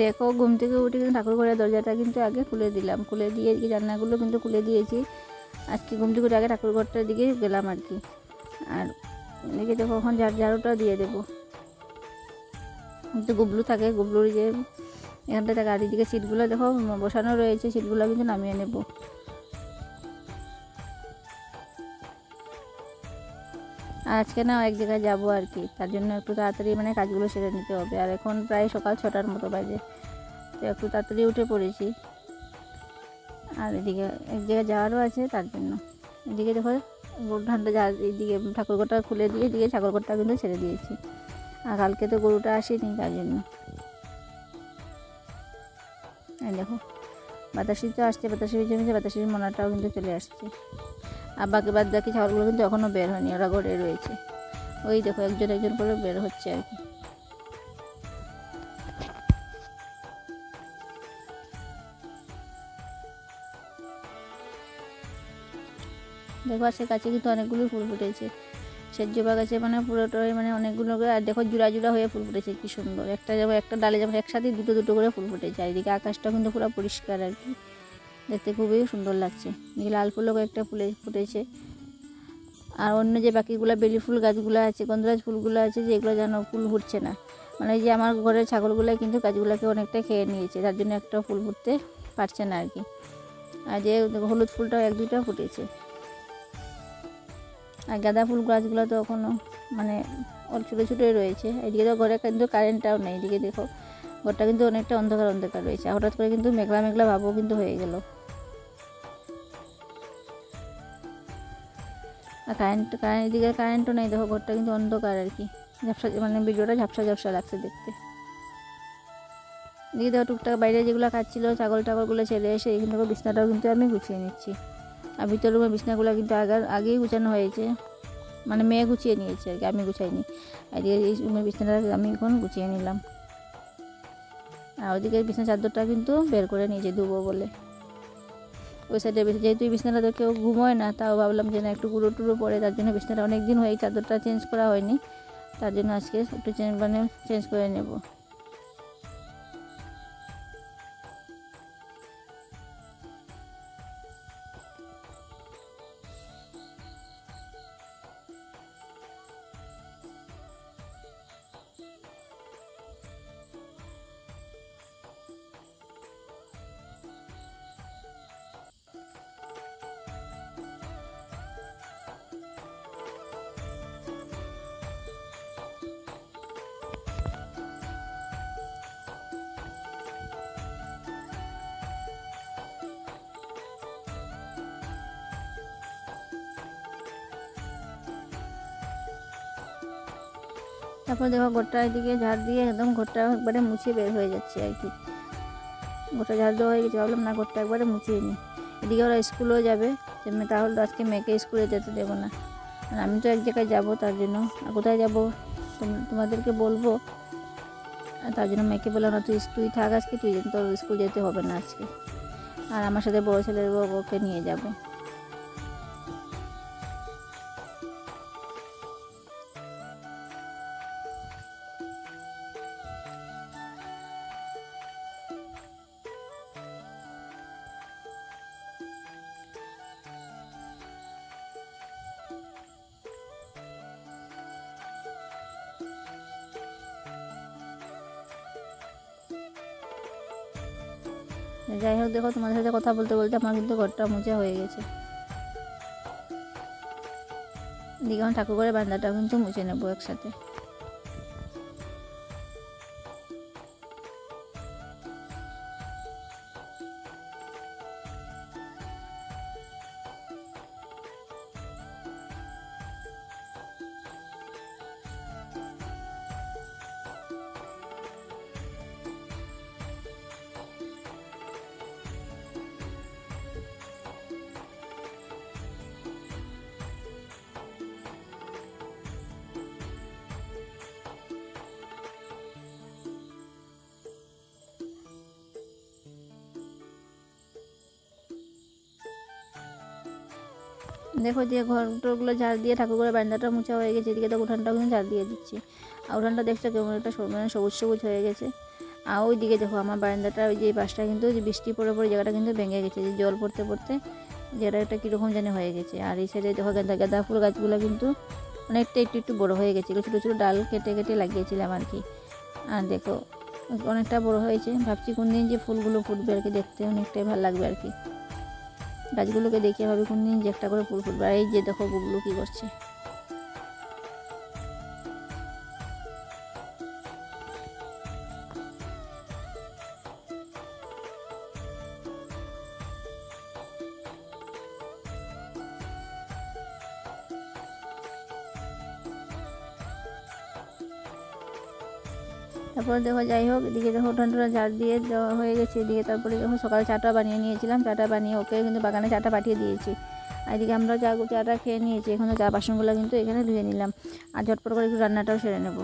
দেখো, ঘুম থেকে উঠে কিন্তু ঠাকুর ঘরের দরজাটা কিন্তু আগে খুলে দিলাম। খুলে দিয়ে এদিকে জানলাগুলো কিন্তু খুলে দিয়েছি। আজকে ঘুম থেকে উঠে আগে ঠাকুর ঘরটার দিকে গেলাম আর কি। আর এদিকে দেখো, এখন ঝাড় ঝাড়ুটা দিয়ে দেবো। কিন্তু গুবলু থাকে, গুবলুর যে এখানটা থাকে, আর এদিকে সিটগুলো দেখো, বসানো রয়েছে, সিটগুলো কিন্তু নামিয়ে নেব। আর আজকে না এক জায়গায় যাব আর কি। তার জন্য একটু তাড়াতাড়ি মানে কাজগুলো সেরে নিতে হবে। আর এখন প্রায় সকাল ছটার মতো বাজে। তো একটু তাড়াতাড়ি উঠে পড়েছি। আর এদিকে এক জায়গায় যাওয়ারও আছে তার জন্য। এদিকে দেখো ঠান্ডা যা এদিকে ঠাকুরঘরটা খুলে দিয়ে এদিকে ঠাকুরঘরটা কিন্তু ছেড়ে দিয়েছি। আর কালকে তো গরুটা আসেনি তার জন্য। দেখো বাতাসি তো আসছে বাতাসি জমেছে বাতাসির মোনাটাও কিন্তু চলে আসছে। আর বাকি বাদ বাকি ছাগলগুলো কিন্তু এখনও বের হয়নি, ওরা ঘরে রয়েছে। ওই দেখো, একজন একজন করে বের হচ্ছে আর কি। দেখো আজকে কাছে কিন্তু অনেকগুলো ফুল ফুটেছে। সেজ্জবা গাছে মানে পুরোটাই মানে অনেকগুলো আর দেখো, জুড়া জুড়া হয়ে ফুল ফুটেছে, কি সুন্দর। একটা যেমন একটা ডালে যেমন একসাথে দুটো দুটো করে ফুল ফুটেছে, আর এদিকে আকাশটা কিন্তু পুরো পরিষ্কার আর কি। দেখতে খুবই সুন্দর লাগছে। লাল ফুলও কয়েকটা ফুলে ফুটেছে। আর অন্য যে বাকিগুলো বেলি ফুল গাছগুলো আছে, গন্ধরাজ ফুলগুলো আছে, যেগুলো যেন ফুল ফুটছে না। মানে যে আমার ঘরের ছাগলগুলো কিন্তু গাছগুলোকে অনেকটা খেয়ে নিয়েছে, তার জন্য একটা ফুল ফুটতে পারছে না আর কি। আর যে হলুদ ফুলটাও এক দুইটা ফুটেছে। আর গাঁদা ফুল গাছগুলো তো এখনও মানে ছোটো ছোটোই রয়েছে। এদিকে তো ঘরে কিন্তু কারেন্টটাও নেই, এদিকে দেখো ঘরটা কিন্তু অনেকটা অন্ধকার অন্ধকার রয়েছে। হঠাৎ করে কিন্তু মেঘলা মেঘলা ভাবও কিন্তু হয়ে গেল। আর কারেন্ট কারেন্ট এদিকে কারেন্টও নেই, দেখো ঘরটা কিন্তু অন্ধকার আর কি। ঝাপসা মানে ভিডিওটা ঝাপসা ঝাপসা লাগছে দেখতে। এদিকে দেখো টুকটাক বাইরে যেগুলো খাচ্ছিলো ছাগল টাগলগুলো ছেড়ে এসে এখান থেকে বিছনাটাও কিন্তু আমি গুছিয়ে নিচ্ছি। আর ভিতর রুমের বিছনাগুলো কিন্তু আগে, আগেই গুছানো হয়েছে। মানে মেয়ে গুছিয়ে নিয়েছে আর কি, আমি গুছাইনি। এদিকে এই রুমের বিছনাটা আমি এখন গুছিয়ে নিলাম। আর ওদিকে বিছনা চাদরটা কিন্তু বের করে নিয়েছে ধুবো বলে। ওই সাইডে যেহেতু বিছানাটা বিছনাটা তো কেউ ঘুমোয় না, তাও ভাবলাম যে না, একটু গুঁড়ো টুড়ো পড়ে তার জন্য বিছানাটা অনেক দিন হয়ে চাদরটা চেঞ্জ করা হয়নি। তার জন্য আজকে একটু চেঞ্জ মানে চেঞ্জ করে নেব। তারপর দেখো ঘরটা এদিকে ঝাড় দিয়ে একদম ঘরটা একবারে মুছে বের হয়ে যাচ্ছে আর কি। ঘরটা ঝাড় দেওয়া হয়ে গেছে, ভাবলাম না ঘরটা একবারে মুছিয়ে নিই এদিকে ওরা স্কুলেও যাবে তাহলে তো আজকে মেয়েকে স্কুলে যেতে দেবো না। আর আমি তো এক জায়গায় যাব তার জন্য। আর কোথায় যাব? তোমাদেরকে বলব। তার জন্য মেয়েকে বললাম, না, তুই তুই থাক আজকে, তুই তোর স্কুল যেতে হবে না আজকে। আর আমার সাথে বড়ো ছেলের ওকে নিয়ে যাব। যাই হোক, দেখো তোমাদের সাথে কথা বলতে বলতে আমার কিন্তু ঘরটা মোজা হয়ে গেছে। দিকে আমার ঠাকুর করে বান্দাটাও কিন্তু মুছে নেব একসাথে। দেখো যে ঘরগুলো ঝাড় দিয়ে ঠাকুর করে বারান্দাটা মোছা হয়ে গেছে, এদিকে তো উঠানটাও কিন্তু ঝাড় দিয়ে দিচ্ছি। আর উঠানটা দেখছ কেমন একটা মানে সবুজ সবুজ হয়ে গেছে। আর ওইদিকে দেখো আমার বারান্দাটা, ওই যে পাশটা কিন্তু যে বৃষ্টি পড়ে পড়ে জায়গাটা কিন্তু ভেঙে গেছে, যে জল পড়তে পড়তে জায়গাটা একটা কীরকম জানি হয়ে গেছে। আর এই সাইডে দেখো গাঁদা গাঁদা ফুল গাছগুলো কিন্তু অনেকটা একটু একটু বড় হয়ে গেছিল ছোটো ছোটো ডাল কেটে কেটে লাগিয়েছিলাম আর কি। আর দেখো, অনেকটা বড় হয়েছে, ভাবছি কোন দিন যে ফুলগুলো ফুটবে আর কি, দেখতে অনেকটাই ভালো লাগবে আর কি। গাছগুলোকে দেখে এভাবে কোন দিন যে একটা করে ফুল ফুটবে। আর এই যে দেখো, গুগলু কী করছে। তারপরে দেখো যাই হোক, এদিকে দেখো উঠানটা ঝাড় দিয়ে হয়ে গেছে। এদিকে তারপরে দেখো সকালে চাটা বানিয়ে নিয়েছিলাম। চাটা বানিয়ে ওকে কিন্তু বাগানে চাটা পাঠিয়ে দিয়েছি। আর এদিকে আমরা চা চাটা খেয়ে নিয়েছি, এখানে চা বাসনগুলো কিন্তু এখানে ধুয়ে নিলাম। আর ঝটপট করে একটু রান্নাটাও সেরে নেব।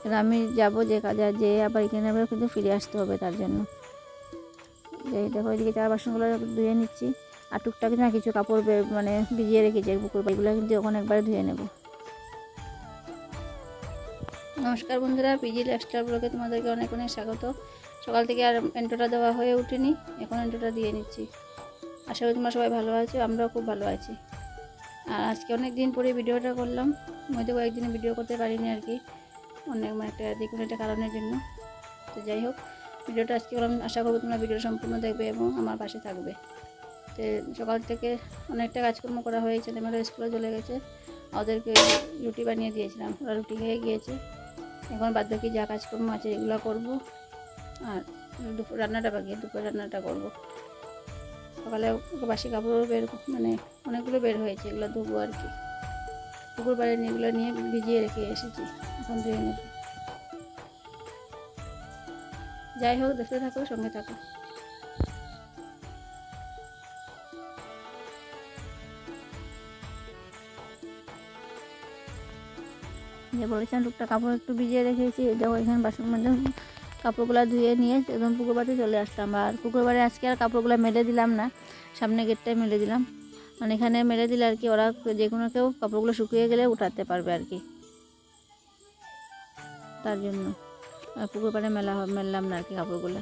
কারণ আমি যাব যে কাজে যে আবার এখানে আবার কিন্তু ফিরে আসতে হবে তার জন্য। এই দেখো এদিকে চা বাসনগুলো ধুয়ে নিচ্ছি। আর টুকটাক না কিছু কাপড় মানে ভিজিয়ে রেখেছি, পুকুর বাড়িগুলো কিন্তু ওখানে একবারে ধুয়ে নেব। নমস্কার বন্ধুরা, পিজি লাইফস্টাইল ব্লগে তোমাদেরকে অনেক অনেক স্বাগত। সকাল থেকে আর এন্টোটা দেওয়া হয়ে ওঠেনি, এখন এন্টোটা দিয়ে নিচ্ছি। আশা করি তোমরা সবাই ভালো আছো, আমরাও খুব ভালো আছি। আর আজকে অনেক দিন পরে ভিডিওটা করলাম মধ্যে কয়েকদিনে ভিডিও করতে পারিনি আর কি, অনেক মানে একটা যে কোনো একটা কারণের জন্য। তো যাই হোক, ভিডিওটা আজকে করলাম, আশা করব তোমরা ভিডিও সম্পূর্ণ দেখবে এবং আমার পাশে থাকবে। তো সকাল থেকে অনেকটা কাজকর্ম করা হয়েছে মেয়েরা স্কুলে চলে গেছে, ওদেরকে রুটি বানিয়ে দিয়েছিলাম। ওরা রুটি খেয়ে গিয়েছে। এখন বাদ বাকি যা কাজকর্ম আছে এগুলো করব। আর দুপুর রান্নাটা বাকি, দুপুর রান্নাটা করব। সকালে বাসি কাপড়ও বের মানে অনেকগুলো বের হয়েছে, এগুলো ধুবো আর কি। পুকুর নিয়ে এগুলো নিয়ে ভিজিয়ে রেখে এসেছি, এখন ধুয়ে নেব। যাই হোক, দেখতে থাকো, সঙ্গে থাকো। যে বলেছিলাম টুকটা কাপড় একটু ভিজিয়ে রেখেছি দেখো এখানে বাসন মধ্যে কাপড়গুলো ধুয়ে নিয়ে একদম পুকুর বাড়িতে চলে আসতাম আর পুকুর বাড়ি আজকে আর কাপড়গুলো মেলে দিলাম না, সামনে গেটটায় মেলে দিলাম। মানে এখানে মেলে দিলে আর কি ওরা যে কোনো কেউ কাপড়গুলো শুকিয়ে গেলে উঠাতে পারবে আর কি। তার জন্য পুকুর পাড়ে মেলা মেললাম না আর কি কাপড়গুলো।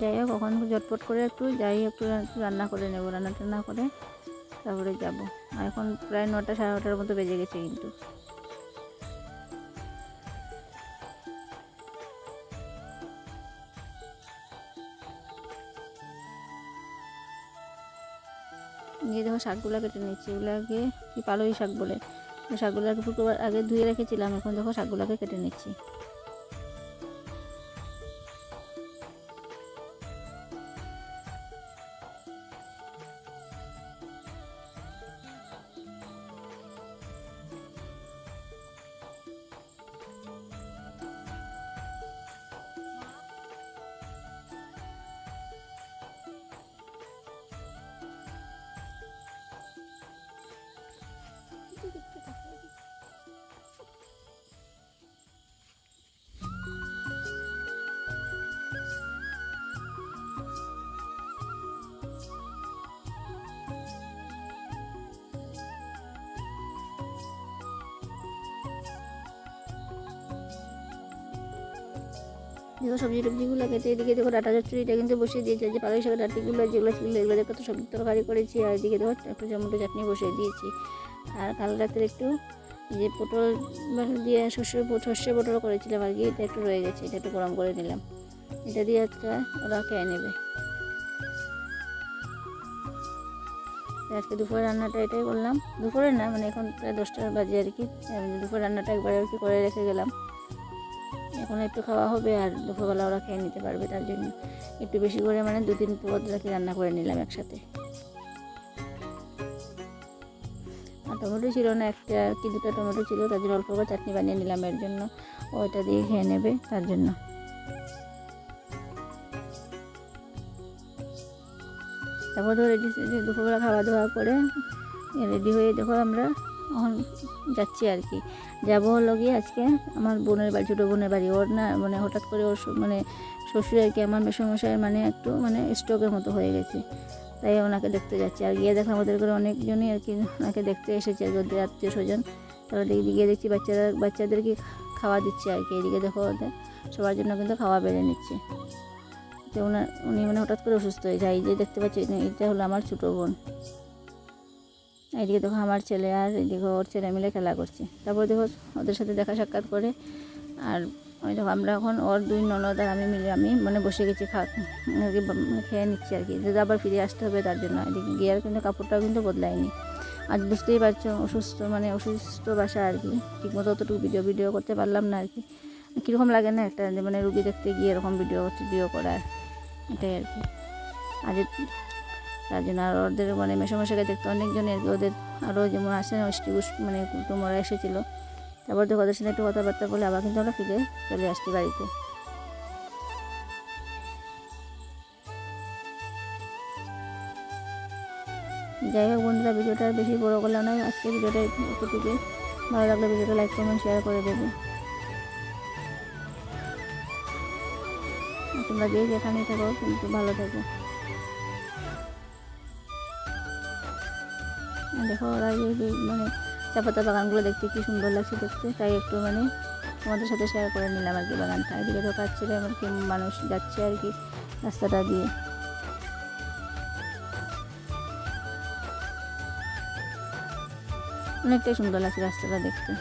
যাই হোক ওখান ঝটপট করে একটু যাই, একটু রান্না করে নেব, রান্না টান্না করে তারপরে যাব। আর এখন প্রায় নটা সাড়ে নটার মতো বেজে গেছে কিন্তু। নিয়ে দেখো শাকগুলো কেটে নিচ্ছি এগুলোকে কি পালই শাক বলে? শাকগুলোকে পুকুর আগে ধুয়ে রেখেছিলাম, এখন দেখো শাকগুলোকে কেটে নিচ্ছি। দেখো সবজি টবজিগুলো কেটে এদিকে দেখো ডাটা চচ্চড়িটা কিন্তু বসিয়ে দিয়েছে। যে পালং শাকের ডাটিগুলো, যেগুলো ছিল এগুলো দেখো তো সবজি তরকারি করেছি, আর এদিকে দেখো একটু টমেটো চাটনি বসিয়ে দিয়েছি। আর কাল রাতের একটু যে পটল মানে দিয়ে শস্য সর্ষে পটল করেছিলাম আর কি, এটা একটু রয়ে গেছে, এটা একটু গরম করে নিলাম। এটা দিয়ে একটা ওরা খেয়ে নেবে। আজকে দুপুরে রান্নাটা এটাই করলাম দুপুরে না মানে এখন প্রায় দশটার বাজে আর কি। আমি দুপুরে রান্নাটা একবারে আর কি করে রেখে গেলাম। এখন একটু খাওয়া হবে আর দুপুরবেলা ওরা খেয়ে নিতে পারবে তার জন্য। একটু বেশি করে মানে দু তিন পদ রাখি রান্না করে নিলাম একসাথে। আর টমেটো ছিল না একটা কি দুটো টমেটো ছিল, তার জন্য অল্প করে চাটনি বানিয়ে নিলাম এর জন্য। ওইটা দিয়ে খেয়ে নেবে তার জন্য। তারপর ধরো দুপুরবেলা খাওয়া দাওয়া করে রেডি হয়ে দেখো আমরা যাচ্ছি আর কি। যাব হলো গিয়ে আজকে আমার বোনের বাড়ি, ছোটো বোনের বাড়ি। ওর না মানে হঠাৎ করে ওর মানে শ্বশুর আর কি আমার মেসমশাইয়ের মানে একটু মানে স্ট্রোকের মতো হয়ে গেছে। তাই ওনাকে দেখতে যাচ্ছি। আর গিয়ে দেখলাম ওদের করে অনেকজনই আর কি ওনাকে দেখতে এসেছে আর ওদের আত্মীয় স্বজন। তারপর দেখি গিয়ে দেখছি বাচ্চারা বাচ্চাদেরকে খাওয়া দিচ্ছে আর কি। এদিকে দেখো ওদের সবার জন্য কিন্তু খাওয়া বেড়ে নিচ্ছে। তো ওনার, উনি মানে হঠাৎ করে অসুস্থ হয়ে যায়। এই যে দেখতে পাচ্ছি, এটা হলো আমার ছোটো বোন। এইদিকে দেখো আমার ছেলে আর এদিকে ওর ছেলে মিলে খেলা করছে। তারপর দেখো ওদের সাথে দেখা সাক্ষাৎ করে। আর ওই দেখো, আমরা এখন ওর দুই ননদ আর আমি মিলে আমি মানে বসে গেছি আর কি মানে খেয়ে নিচ্ছি আর কি। যদি আবার ফিরে আসতে হবে তার জন্য। এদিকে গিয়ে আর কিন্তু কাপড়টাও কিন্তু বদলায়নি। আজ বুঝতেই পারছ, অসুস্থ মানে অসুস্থ বাসা আর কি। ঠিকমতো অতটুকু ভিডিও ভিডিও করতে পারলাম না আর কি। কীরকম লাগে না একটা মানে রুগী দেখতে গিয়ে এরকম ভিডিও ভিডিও করার এটাই আর কি। আজ তার জন্য আর ওদের মানে মেশামশাকে দেখতে কি। ওদের আরও যেমন আসে না উস- মানে কুটুমরা এসেছিল। তারপর দেখো ওদের সাথে একটু কথাবার্তা বলে আবার কিন্তু আমরা ফিরে চলে আসছি বাড়িতে। যাই হোক বন্ধুরা, ভিডিওটা বেশি বড় করলাম না। আজকে ভিডিওটা এতটুকু ভালো লাগলে ভিডিওটা লাইক, কমেন্ট শেয়ার করে দেবে। তোমরা যে যেখানেই থাকো, কিন্তু ভালো থাকো। দেখো ওরা মানে চা পাতা বাগানগুলো দেখতে কি সুন্দর লাগছে দেখতে। তাই একটু মানে তোমাদের সাথে শেয়ার করে নিলাম আর কি বাগানটা। এদিকে কাজ আমার কি মানুষ যাচ্ছে আর কি রাস্তাটা দিয়ে। অনেকটাই সুন্দর লাগছে রাস্তাটা দেখতে।